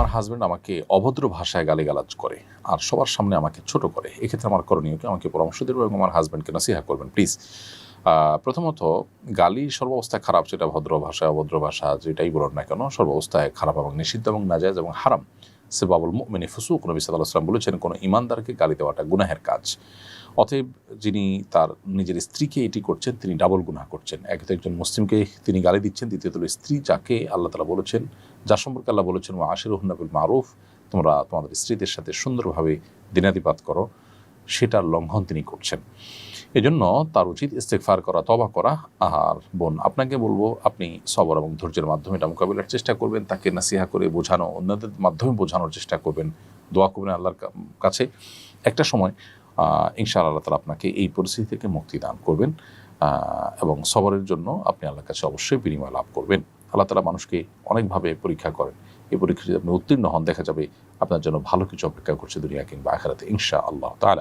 আমার হাজব্যান্ড আমাকে অভদ্র ভাষায় গালিগালাজ করে, আর সবার সামনে আমাকে ছোট করে। এক্ষেত্রে আমার করণীয় কি আমাকে পরামর্শ দেবে এবং আমার হাজব্যান্ডকে নসিহা করবেন প্লিজ প্রথমত, গালি সর্বাবস্থায় খারাপ সেটা ভদ্র ভাষা অভদ্র ভাষা, যেটাই বলুন না কেন, সর্বাবস্থায় খারাপ এবং নিষিদ্ধ এবং নাজায়জ এবং হারাম। সে বাবুল মিনি ফুসুক নবী সাল্লাহ সাল্লাম বলেছেন, কোনো ইমানদারকে গালি দেওয়াটা গুনাহের কাজ। অতএব যিনি তার নিজের স্ত্রীকে এটি করছেন, তিনি ডাবল গুনাহ করছেন। এক তো একজন মুসলিমকে তিনি গালি দিচ্ছেন, দ্বিতীয়ত স্ত্রী, যাকে আল্লাহ তালা বলেছেন যার সম্পর্কে আল্লাহ বলেছেন ও আশির হুন্নাবুল মারুফ তোমরা তোমাদের স্ত্রীদের সাথে সুন্দরভাবে দিনাতিপাত করো। সেটার লঙ্ঘন তিনি করছেন। এজন্য তার উচিত ইস্তেকফার করা তবা করা। আর বোন, আপনাকে বলব, আপনি সবর এবং ধৈর্যের মাধ্যমে এটা মোকাবিলার চেষ্টা করবেন, তাকে নাসিহা করে বোঝানো, অন্যদের মাধ্যমে বোঝানোর চেষ্টা করবেন। দোয়া করবেন আল্লাহর কাছে। একটা সময় ইনশাআল্লাহ আল্লাহ তালা আপনাকে এই পরিস্থিতি থেকে মুক্তি দান করবেন এবং সবরের জন্য আপনি আল্লাহর কাছে অবশ্যই বিনিময় লাভ করবেন। আল্লাহ তালা মানুষকে অনেকভাবে পরীক্ষা করেন। এই পরীক্ষা যদি আপনি উত্তীর্ণ হন, দেখা যাবে আপনার জন্য ভালো কিছু অপেক্ষা করছে দুনিয়া কিংবা আখেরাতে ইনশা আল্লাহ তালা